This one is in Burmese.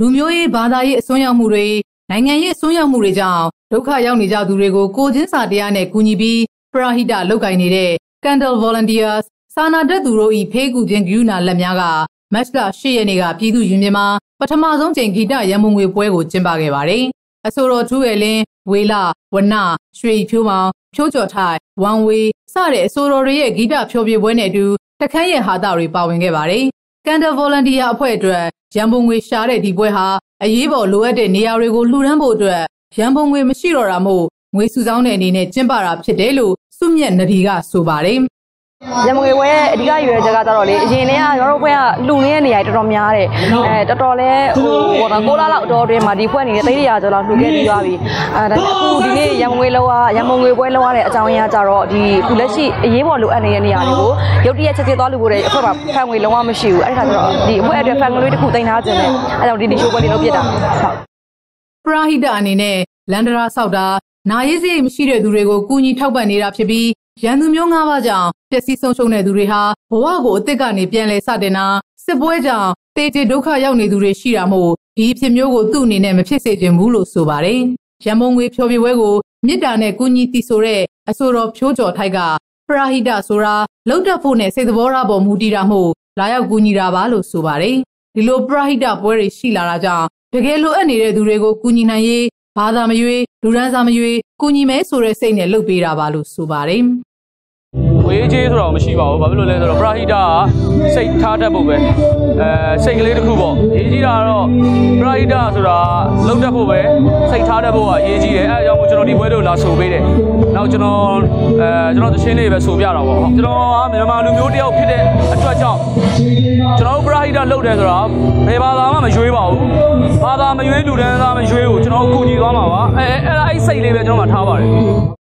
လူမျိုးရေးဘာသာရေးအစွန်းရောက်မှုတွေနိုင်ငံရေးအစွန်းရောက်မှုတွေကြောင့်ဒုက္ခရောက်နေကြသူတွေကိုကိုချင်းစာတရားနဲ့ကူညီပြီးပရဟိတလုပ်ကိုင်နေတဲ့ Candle Volunteers စာနာတက်သူတို့၏ဖေးကူခြင်းဂရုဏာလက်များကမတ်လ10ရက်နေ့ကပြည်သူရင်မြမှာပထမဆုံးချိန်ဂီတရန်မုံငွေပွဲကိုကျင်းပခဲ့ပါတယ်။အဆိုတော်ထူးရလင်းဝေလာဝနရွှေဖြိုးမောင်ဖြိုးကျော်ထိုင်ဝမ်ဝေစတဲ့အဆိုတော်တွေရဲ့ဂီတဖျော်ဖြေပွဲနဲ့အတူတခန်းရဲ့ဟာတာတွေပါဝင်ခဲ့ပါတယ်။ Candle Volunteer အဖွဲ့အတွက်ရန်ပုံငွေရှာတဲ့ဒီပွဲဟာအရေးပေါ်လိုအပ်တဲ့နေရာတွေကိုလှူဒန်းဖို့အတွက်ရန်ပုံငွေမရှိတော့တာမို့ငွေစုဆောင်းတဲ့အနေနဲ့ကျင်းပတာဖြစ်တယ်လို့စုမြတ်နဒီကဆိုပါတယ်။ ရမငွေဝဲအဓိကရွယ်ချက်ကကြတော့လေအရင်တည်းကရောတို့ဘွဲကလူနေတဲ့နေရာတော်တော်များတယ်အဲတော်တော်လဲဟိုဘောတော့ကိုလာလောက်အတော်အတွင်းမှာဒီဖွဲ့နေတဲ့သိရကျော်လောက်လှူခဲ့ပြီးသွားပြီအဲဒါအခုဒီနေ့ရမငွေလောရမငွေပွဲလောရတဲ့အကြောင်းအရာကြတော့ဒီခုလက်ရှိအရေးပေါ်လိုအပ်နေတဲ့နေရာတွေကိုရုတ်တရက်ချက်ချက်သွားလူဖို့တဲ့အဖွဲ့မှာဖန်ငွေလုံးဝမရှိဘူးအဲ့ဒါဆိုတော့ဒီအဖွဲ့အတွက်ဖန်ငွေလေးတစ်ခုတင်ထားခြင်းနဲ့အဲကြောင့်ဒီဒီရှိုးပွဲလေးလုပ်ပြတာဟုတ်ပရာဟိတအနေနဲ့လန်ဒရာဆောက်တာနာရေးစိတ်မရှိတဲ့သူတွေကိုကူညီထောက်ပံ့နေတာဖြစ်ပြီး ရန်သူမျိုး၅ပါးကြောင့်ပျက်စီးဆုံးရှုံးတဲ့သူတွေဟာဘဝကိုအစ်စ်ကနေပြန်လည်စတင်တာစစ်ပွဲကြောင့်တေတေဒုက္ခရောက်နေသူတွေရှိတာမို့ဒီအဖြစ်မျိုးကိုသူ့အနေနဲ့မဖြစ်စေချင်ဘူးလို့ဆိုပါတယ်။ရန်မုံငွေဖြောပြပွဲကိုမြစ်တာနဲ့ကုညီတီဆိုတဲ့အဆိုတော်ဖြိုးကျော်ထိုက်ကပရာဟိတဆိုတာလောက်တက်ဖို့နဲ့စိတ်သဘောထားပေါ်မူတည်တာမို့လာရောက်ကူညီတာပါလို့ဆိုပါတယ်။ဒီလိုပရာဟိတပွဲတွေရှိလာတာကြောင့်တကယ်လိုအပ်နေတဲ့သူတွေကိုကူညီနိုင်ရေးဘာသာမရွေးလူဒန်းစားမရွေးကူညီမယ်ဆိုတဲ့စိတ်နဲ့လုပ်ပေးတာပါလို့ဆိုပါတယ်။ ဝေးကြီးဆိုတော့မရှိပါဘူးဘာဖြစ်လို့လဲဆိုတော့ပရာဟိတာကစိတ်ထားတတ်ဖို့ပဲအဲစိတ်ကလေးတစ်ခုပေါ့ရေးကြီးတာကတော့ပရာဟိတာဆိုတာလုံးတတ်ဖို့ပဲစိတ်ထားတတ်ဖို့ကအရေးကြီးတယ်အဲအကြောင်းကိုကျွန်တော်ဒီဘွဲတို့လာဆိုပေးတယ်နောက်ကျွန်တော်အဲကျွန်တော်သချင်းလေးပဲဆိုပြတာပေါ့ကျွန်တော်ကမြန်မာလူမျိုးတယောက်ဖြစ်တဲ့အတွက်ကြောင့်ကျွန်တော်တို့ပရာဟိတာလုပ်တယ်ဆိုတာဘယ်ဘာသာမှမရွေးပါဘူးဘာသာမရွေးလူတန်းသားမရွေးဘူးကျွန်တော်အကူညီသွားမှာပါအဲအဲအဲ့စိတ်လေးပဲကျွန်တော်မှထားပါတယ်